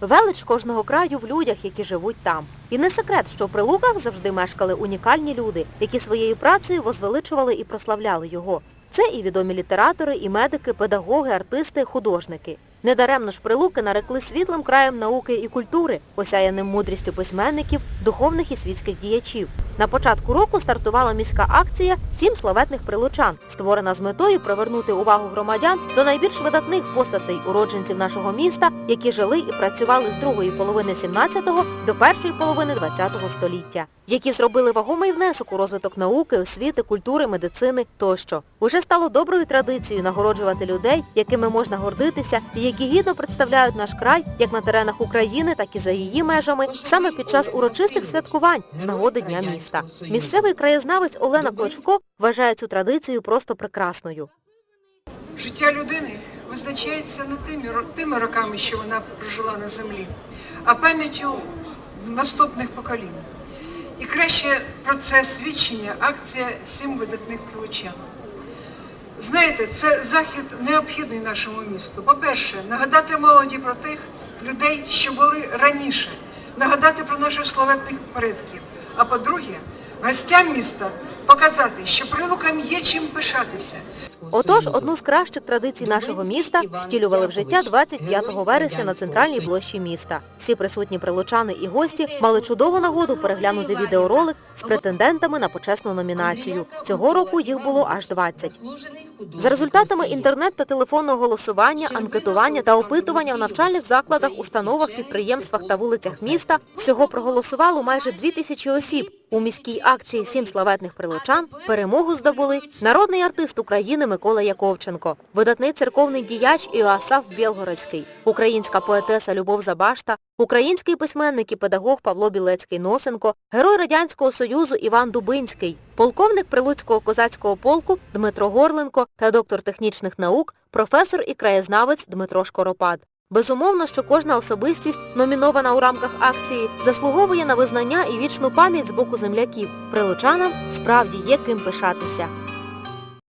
Велич кожного краю в людях, які живуть там. І не секрет, що в Прилуках завжди мешкали унікальні люди, які своєю працею возвеличували і прославляли його. Це і відомі літератори, і медики, педагоги, артисти, художники. Недаремно ж Прилуки нарекли світлим краєм науки і культури, осяяним мудрістю письменників, духовних і світських діячів. На початку року стартувала міська акція «Сім славетних прилучан», створена з метою привернути увагу громадян до найбільш видатних постатей уродженців нашого міста, які жили і працювали з другої половини 17-го до першої половини 20-го століття, які зробили вагомий внесок у розвиток науки, освіти, культури, медицини тощо. Уже стало доброю традицією нагороджувати людей, якими можна гордитися і які гідно представляють наш край як на теренах України, так і за її межами, саме під час урочистих святкувань з нагоди Дня міста. Місцевий краєзнавець Олена Клочко вважає цю традицію просто прекрасною. Життя людини визначається не тими, тими роками, що вона прожила на землі, а пам'яттю наступних поколінь. І краще про це свідчення акція «Сім видатних прилучан». Знаєте, це захід необхідний нашому місту. По-перше, нагадати молоді про тих людей, що були раніше, нагадати про наших славетних предків. А по-друге, гостям міста показати, що прилукам є чим пишатися. Отож, одну з кращих традицій нашого міста втілювали в життя 25 вересня на центральній площі міста. Всі присутні прилучани і гості мали чудову нагоду переглянути відеоролик з претендентами на почесну номінацію. Цього року їх було аж 20. За результатами інтернет та телефонного голосування, анкетування та опитування в навчальних закладах, установах, підприємствах та вулицях міста всього проголосувало майже 2 тисячі осіб. У міській акції «Сім славетних прилучан» перемогу здобули народний артист України Микола Яковченко, видатний церковний діяч Іоасаф Білгородський, українська поетеса Любов Забашта, український письменник і педагог Павло Білецький-Носенко, герой Радянського Союзу Іван Дубинський, полковник Прилуцького козацького полку Дмитро Горленко та доктор технічних наук, професор і краєзнавець Дмитро Шкоропад. Безумовно, що кожна особистість, номінована у рамках акції, заслуговує на визнання і вічну пам'ять з боку земляків. Прилучанам справді є ким пишатися.